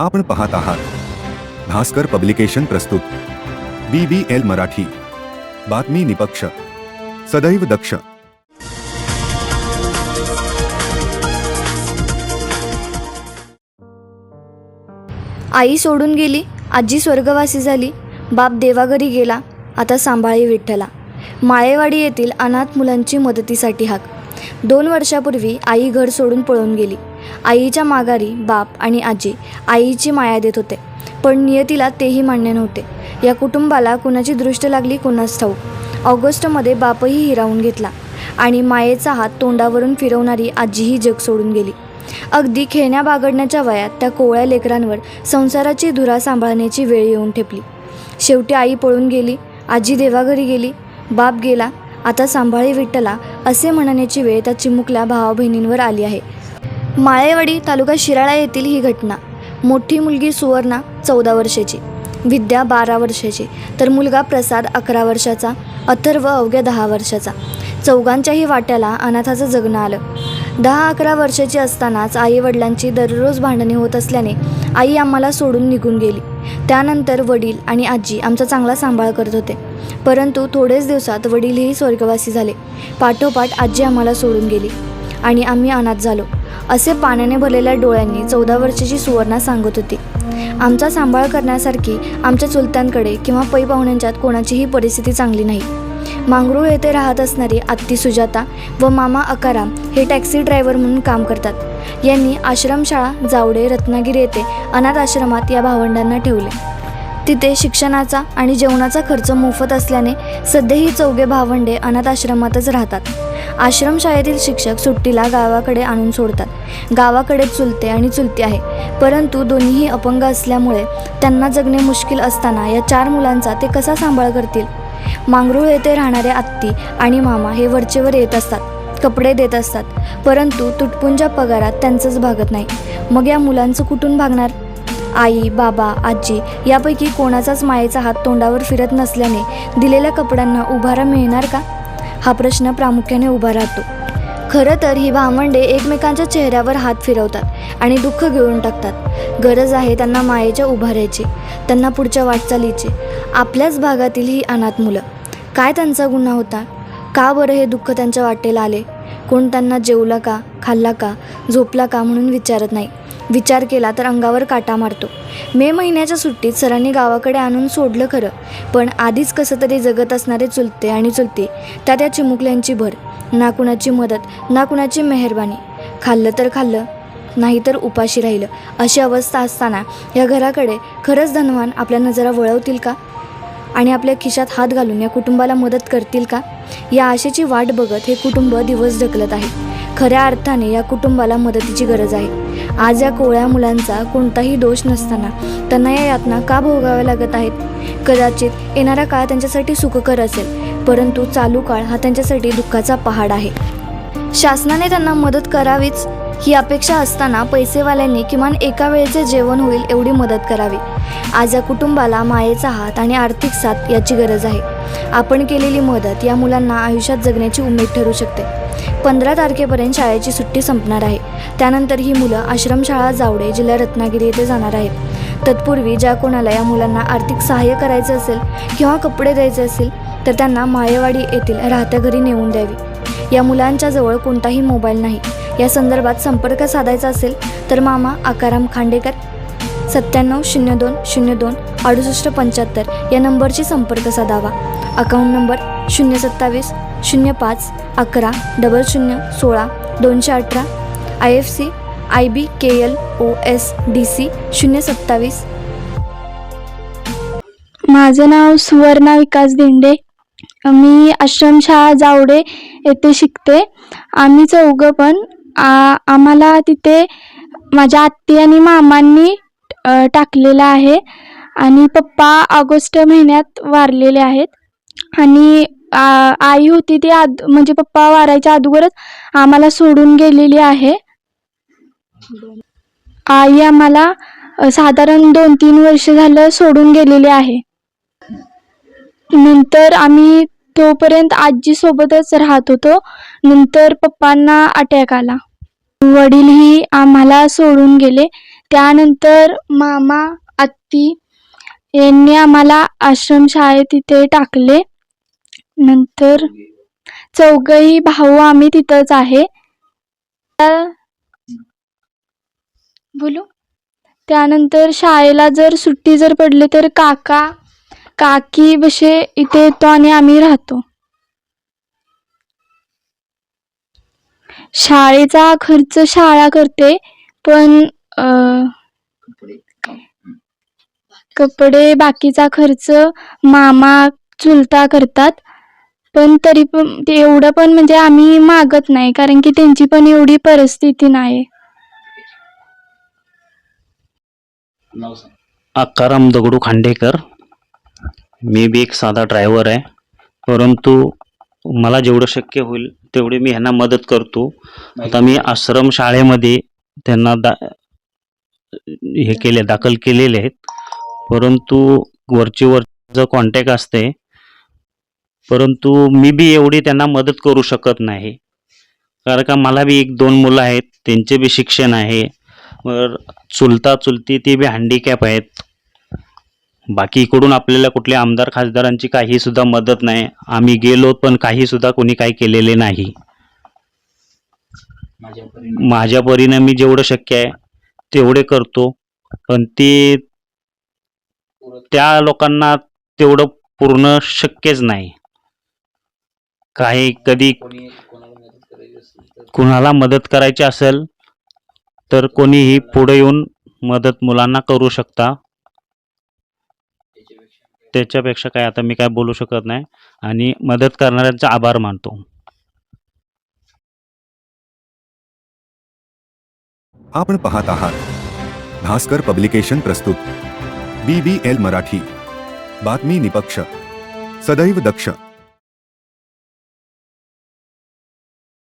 आपण पाहत आहात. भास्कर पब्लिकेशन प्रस्तुत. B B L Marathi. बातमी निपक्ष. सदैव दक्ष. आई सोडून गेली आजी स्वर्गवासी झाली बाप देवाघरी गेला आता सांभाळी विठ्ठला. माळेवाडी येथील अनाथ मुलांची मदतीसाठी हाक. दोन वर्षापूर्वी आई घर सोडून पळून गेली. आईच्या माघारी बाप आणि आजी आईची माया देत होते. पण नियतीला तेही मान्य नव्हते. या कुटुंबाला कुणाची दृष्ट लागली कुणास ठाऊक. ऑगस्टमध्ये बापही हिरावून घेतला आणि मायेचा हात तोंडावरून फिरवणारी आजीही जग सोडून गेली. अगदी खेळण्या बागडण्याच्या वयात त्या कोवळ्या लेकरांवर संसाराची धुरा सांभाळण्याची वेळ येऊन ठेपली. शेवटी आई पळून गेली आजी देवाघरी गेली बाप गेला आता सांभाळी विठ्ठला असे म्हणण्याची वेळ त्या चिमुकल्या भावा बहिणींवर आली आहे. माळेवाडी तालुका शिराळा येथील ही घटना. मोठी मुलगी सुवर्णा चौदा वर्षाची. विद्या बारा वर्षाची. तर मुलगा प्रसाद अकरा वर्षाचा. अथर्व अवघ्या दहा वर्षाचा. चौघांच्याही वाट्याला अनाथाचं जगणं आलं. दहा अकरा वर्षाची असतानाच आई वडिलांची दररोज भांडणे होत असल्याने आई आम्हाला सोडून निघून गेली. त्यानंतर वडील आणि आजी आमचा चांगला सांभाळ करत होते. परंतु थोडेच दिवसात वडीलही स्वर्गवासी झाले. पाठोपाठ आजी आम्हाला सोडून गेली. आणि आम्ही अनाथ झालो. असे पाण्याने भरलेल्या डोळ्यांनी चौदा वर्षाची सुवर्णा सांगत होती. आमचा सांभाळ करण्यासारखी आमच्या चुलत्यांकडे किंवा पै पाहुण्यांच्यात कोणाचीही परिस्थिती चांगली नाही. मांगरूळ येथे राहत असणारी आत्ती सुजाता व मामा अकाराम हे टॅक्सी ड्रायव्हर म्हणून काम करतात. यांनी आश्रमशाळा जावडे रत्नागिरी येथे अनाथ आश्रमात या भावंडांना ठेवले. तिथे शिक्षणाचा आणि जेवणाचा खर्च मोफत असल्याने सध्या ही चौघे भावंडे अनाथ आश्रमातच राहतात. आश्रमशाळेतील शिक्षक सुट्टीला गावाकडे आणून सोडतात. गावाकडे चुलते आणि चुलती आहे. परंतु दोन्हीही अपंग असल्यामुळे त्यांना जगणे मुश्किल असताना या चार मुलांचा ते कसा सांभाळ करतील? मांगरूळ येथे राहणारे आत्ती आणि मामा हे वरचेवर येत असतात. कपडे देत असतात. परंतु तुटपुंजा पगारात त्यांचंच भागत नाही. मग या मुलांचं कुठून भागणार? आई बाबा आजी यापैकी कोणाचाच मायेचा हात तोंडावर फिरत नसल्याने दिलेल्या कपड्यांना उभारा मिळणार का? हा प्रश्न प्रामुख्याने उभा राहतो. खरं तर ही भावंडे एकमेकांच्या चेहऱ्यावर हात फिरवतात आणि दुःख गिळून टाकतात. गरज आहे त्यांना मायेच्या उभारायची त्यांना पुढच्या वाटचालीची. आपल्याच भागातील ही अनाथ मुलं. काय त्यांचा गुन्हा होता? का बरं हे दुःख त्यांच्या वाटेला आले? कोण त्यांना जेवला का खाल्ला का झोपला का म्हणून विचारत नाही. विचार केला तर अंगावर काटा मारतो. मे महिन्याच्या सुट्टीत सरांनी गावाकडे आणून सोडलं खरं पण आधीच कसं तरी जगत असणारे चुलते आणि चुलते त्या त्या चिमुकल्यांची भर ना कुणाची मदत ना कुणाची मेहरबानी. खाल्लं तर खाल्लं नाही तर उपाशी राहिलं अशी अवस्था असताना या घराकडे खरंच धनवान आपल्या नजरा वळवतील का? आणि आपल्या खिशात हात घालून या कुटुंबाला मदत करतील का? या आशेची वाट बघत हे कुटुंब दिवस ढकलत आहे. खऱ्या अर्थाने या कुटुंबाला मदतीची गरज आहे. आज या कोळ्या मुलांचा कोणताही दोष नसताना त्यांना या यातना का भोगाव्या लागत आहेत? कदाचित येणारा काळ त्यांच्यासाठी सुखकर असेल परंतु चालू काळ हा त्यांच्यासाठी दुःखाचा पहाड आहे. शासनाने त्यांना मदत करावीच ही अपेक्षा असताना पैसेवाल्यांनी किमान एका वेळेचे जेवण होईल एवढी मदत करावी. आज या कुटुंबाला मायेचा हात आणि आर्थिक साथ याची गरज आहे. आपण केलेली मदत या मुलांना आयुष्यात जगण्याची उमेद ठरू शकते. पंधरा तारखेपर्यंत शाळेची सुट्टी संपणार आहे. त्यानंतर ही मुलं आश्रमशाळा जावडे जिल्हा रत्नागिरी येथे जाणार आहेत. तत्पूर्वी ज्या कोणाला या मुलांना आर्थिक सहाय्य करायचं असेल किंवा कपडे द्यायचे असेल तर त्यांना माळेवाडी येथील राहत्या घरी नेऊन द्यावी. या मुलांच्या जवळ कोणताही मोबाईल नाही. या संदर्भात संपर्क साधायचा असेल तर मामा आकाराम खांडेकर सत्त्याण्णव शून्य दोन शून्य दोन अडुसष्ट पंच्याहत्तर या नंबरशी संपर्क साधावा. अकाउंट नंबर शून्य सत्तावीस शून्य पाच अकरा डबल शून्य सोळा दोनशे अठरा. I F C I B K L O S D C शून्य सत्तावीस. माझं नाव सुवर्णा विकास दिंडे. मी आश्रमशाळा जावडे येथे शिकते. आम्ही चौघं पण. आ आम्हाला तिथे माझ्या आत्ती आणि मामांनी टाकलेलं आहे. आणि पप्पा ऑगस्ट महिन्यात वारलेले आहेत. आणि आई होती ती आद म्हणजे पप्पा वारायच्या अगोदरच आम्हाला सोडून गेलेली आहे. आई आम्हाला साधारण दोन तीन वर्ष झालं सोडून गेलेली आहे. नंतर आम्ही तोपर्यंत आजी सोबतच राहत होतो. नंतर पप्पांना अटॅक आला. वडीलही आम्हाला सोडून गेले. त्यानंतर मामा आत्ती यांनी आम्हाला आश्रमशाळेत तिथे टाकले. नंतर चौघही भाऊ आम्ही तिथंच आहे. बोलू? त्यानंतर शाळेला जर सुट्टी जर पडली तर काका काकी बसे इथे येतो आणि आम्ही राहतो. शाळेचा खर्च शाळा करते पण कपडे बाकीचा खर्च मामा चुलता करतात. पण तरी पण ते एवढं पण म्हणजे आम्ही मागत नाही कारण की त्यांची पण एवढी परिस्थिती नाही. आकाराम दगडू खांडेकर. मी बी एक साधा ड्रायव्हर आहे. परंतु मला जेवढं शक्य होईल तेवढी मी ह्यांना मदत करतो. आता मी आश्रम शाळेमध्ये त्यांना दा हे केले दाखल केलेले आहेत. परंतु वरची वर कॉन्टॅक्ट असते. परंतु मी बी एवढी त्यांना मदत करू शकत नाही. कारण का मला बी एक दोन मुलं आहेत त्यांचे बी शिक्षण आहे. चुलता चुलती ती बी हँडिकॅप आहेत. बाकी इकडून आपल्याला कुठल्या आमदार खासदारांची काही सुद्धा मदत नाही. आम्ही गेलो पण काही सुद्धा कोणी काही केलेले नाही. माझ्या परीनं. मी जेवढं शक्य आहे तेवढे करतो. पण ते त्या लोकांना तेवढं पूर्ण शक्यच नाही. काही कधी कुणाला मदत करायची असेल तर कोणीही पुढे येऊन मदत मुलांना करू शकता. त्याच्यापेक्षा काय आता मी काय बोलू शकत नाही. आणि मदत करणाऱ्यांचा आभार मानतो. आपण पाहत आहात भास्कर पब्लिकेशन प्रस्तुत. B B L Marathi. बातमी निपक्ष. सदैव दक्ष.